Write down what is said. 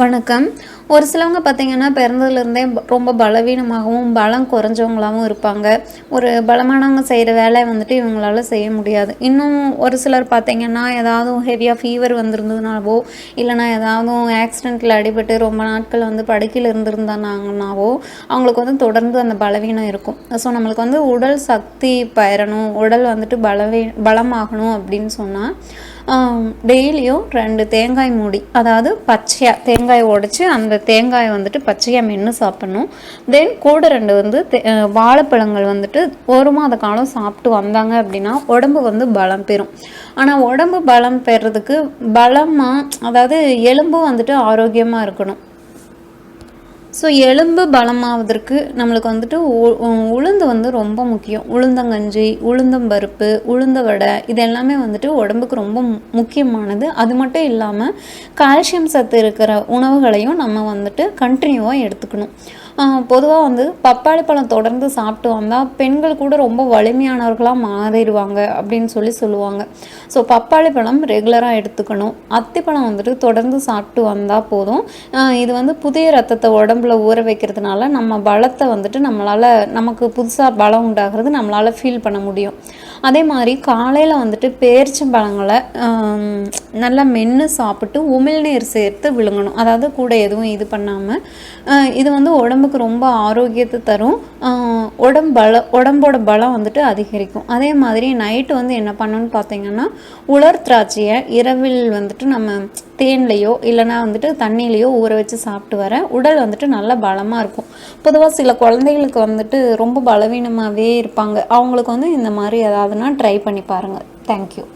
வணக்கம். ஒரு சிலவங்க பார்த்தீங்கன்னா பிறந்ததுலேருந்தே ரொம்ப பலவீனமாகவும் பலம் குறைஞ்சவங்களாகவும் இருப்பாங்க. ஒரு பலமானவங்க செய்கிற வேலையை வந்துட்டு இவங்களால செய்ய முடியாது. இன்னும் ஒரு சிலர் பார்த்தீங்கன்னா ஏதாவது ஹெவியாக ஃபீவர் வந்திருந்ததுனாவோ இல்லைனா ஏதாவது ஆக்சிடெண்ட்டில் அடிபட்டு ரொம்ப நாட்கள் வந்து படுக்கையில் இருந்திருந்தாங்கனாவோ அவங்களுக்கு வந்து தொடர்ந்து அந்த பலவீனம் இருக்கும். ஸோ நம்மளுக்கு வந்து உடல் சக்தி பெறணும் உடல் வந்துட்டு பலவீ பலமாகணும் அப்படின்னு சொன்னால் டெய்லியும் ரெண்டு தேங்காய் மூடி அதாவது பச்சையாக தேங்காய் உடைச்சி அந்த தேங்காயை வந்துட்டு பச்சையாக மென்று சாப்பிடணும். தென் கூட ரெண்டு வந்து தே- வாழைப்பழங்கள் வந்துட்டு ஒரு மாத காலம் சாப்பிட்டு வந்தாங்க அப்படின்னா உடம்பு வந்து பலம் பெறும். ஆனால் உடம்பு பலம் பெறதுக்கு பலமாக அதாவது எலும்பும் வந்துட்டு ஆரோக்கியமாக இருக்கணும். ஸோ எலும்பு பலமாவதற்கு நம்மளுக்கு வந்துட்டு உ- உளுந்து வந்து ரொம்ப முக்கியம். உளுந்தங்கஞ்சி உளுந்தம்பருப்பு உளுந்த வடை இது எல்லாமே வந்துட்டு உடம்புக்கு ரொம்ப முக்கியமானது. அது மட்டும் இல்லாமல் கால்சியம் சத்து இருக்கிற உணவுகளையும் நம்ம வந்துட்டு கண்டினியூவாக எடுத்துக்கணும். பொதுவாக வந்து பப்பாளி பழம் தொடர்ந்து சாப்பிட்டு வந்தால் பெண்கள் கூட ரொம்ப வலிமையானவர்களாக மாறிடுவாங்க அப்படின்னு சொல்லி சொல்லுவாங்க. ஸோ பப்பாளி பழம் ரெகுலராக எடுத்துக்கணும். அத்திப்பழம் வந்துட்டு தொடர்ந்து சாப்பிட்டு வந்தால் போதும். இது வந்து புதிய ரத்தத்தை உடம்புல ஊற வைக்கிறதுனால நம்ம பலத்தை வந்துட்டு நம்மளால் நமக்கு புதுசாக பலம் உண்டாகிறது நம்மளால் ஃபீல் பண்ண முடியும். அதே மாதிரி காலையில் வந்துட்டு பேரிச்சம்பழங்களை நல்லா மென்று சாப்பிட்டு உமிழ்நீர் சேர்த்து விழுங்கணும். அதாவது கூட எதுவும் இது பண்ணாமல் இது வந்து உடம்புக்கு ரொம்ப ஆரோக்கியத்தை தரும். உடம்பு பல உடம்போட பலம் வந்துட்டு அதிகரிக்கும். அதே மாதிரி நைட்டு வந்து என்ன பண்ணணும்னு பார்த்தீங்கன்னா உலர் திராட்சையை இரவில் வந்துட்டு நம்ம தேன்லேயோ இல்லைன்னா வந்துட்டு தண்ணியிலையோ ஊற வச்சு சாப்பிட்டு வர உடல் வந்துட்டு நல்லா பலமாக இருக்கும். பொதுவாக சில குழந்தைகளுக்கு வந்துட்டு ரொம்ப பலவீனமாகவே இருப்பாங்க. அவங்களுக்கு வந்து இந்த மாதிரி ஏதாவதுனா ட்ரை பண்ணி பாருங்கள் தேங்க்யூ